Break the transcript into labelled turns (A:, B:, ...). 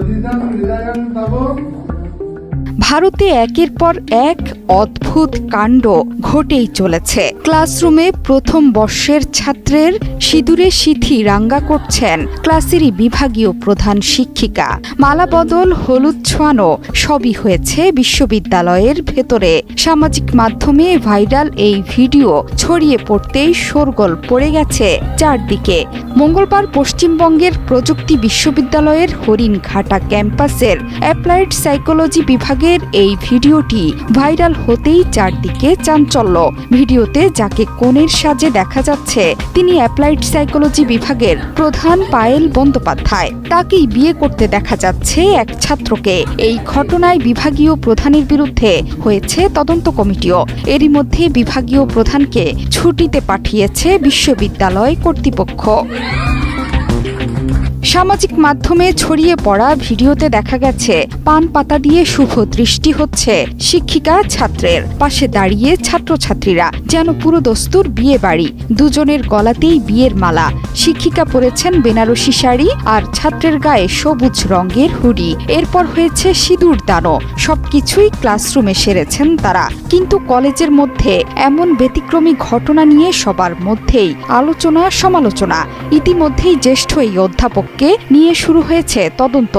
A: Pendidikan Kebudayaan tabur. ভারতে একের পর এক অদ্ভুত কাণ্ড ঘটেই চলেছে। ক্লাসরুমে প্রথম বর্ষের ছাত্রের সিঁদুরে সিথি রাঙ্গা করছেন ক্লাসেরই বিভাগীয় প্রধান শিক্ষিকা। মালাবদল হলুদ ছোঁয়ানো সবই হয়েছে বিশ্ববিদ্যালয়ের ভেতরে। সামাজিক মাধ্যমে ভাইরাল এই ভিডিও ছড়িয়ে পড়তেই শোরগোল পড়ে গেছে চারদিকে। মঙ্গলবার পশ্চিমবঙ্গের প্রযুক্তি বিশ্ববিদ্যালয়ের হরিণঘাটা ক্যাম্পাসের অ্যাপ্লাইড সাইকোলজি বিভাগের এই ভিডিওটি ভাইরাল হতেই চারদিকে চাঞ্চল্য। ভিডিওতে যাকে কোণের সাজে দেখা যাচ্ছে, তিনি অ্যাপ্লাইড সাইকোলজি বিভাগের প্রধান পায়েল বন্দ্যোপাধ্যায়। তাকেই বিয়ে করতে দেখা যাচ্ছে এক ছাত্রকে। এই ঘটনায় বিভাগীয় প্রধানের বিরুদ্ধে হয়েছে তদন্ত কমিটিও। এরই মধ্যে বিভাগীয় প্রধানকে ছুটিতে পাঠিয়েছে বিশ্ববিদ্যালয় কর্তৃপক্ষ। সামাজিক মাধ্যমে ছড়িয়ে পড়া ভিডিওতে দেখা গেছে, পান পাতা দিয়ে শুভ দৃষ্টি হচ্ছে শিক্ষিকা ছাত্রের। পাশে দাঁড়িয়ে ছাত্রছাত্রীরা, যেন পুরো দস্তুর বিয়ে বাড়ি। দুজনের গলাতেই বিয়ের মালা। শিক্ষিকা পরেছেন বেনারসি শাড়ি আর ছাত্রের গায়ে সবুজ রঙের হুডি। এরপর হয়েছে সিঁদুর দানো সবকিছুই ক্লাসরুমে সেরেছেন তারা। কিন্তু কলেজের মধ্যে এমন ব্যতিক্রমী ঘটনা নিয়ে সবার মধ্যেই আলোচনা সমালোচনা ইতিমধ্যেই জ্যেষ্ঠ এই অধ্যাপককে নিয়ে শুরু হয়েছে তদন্ত।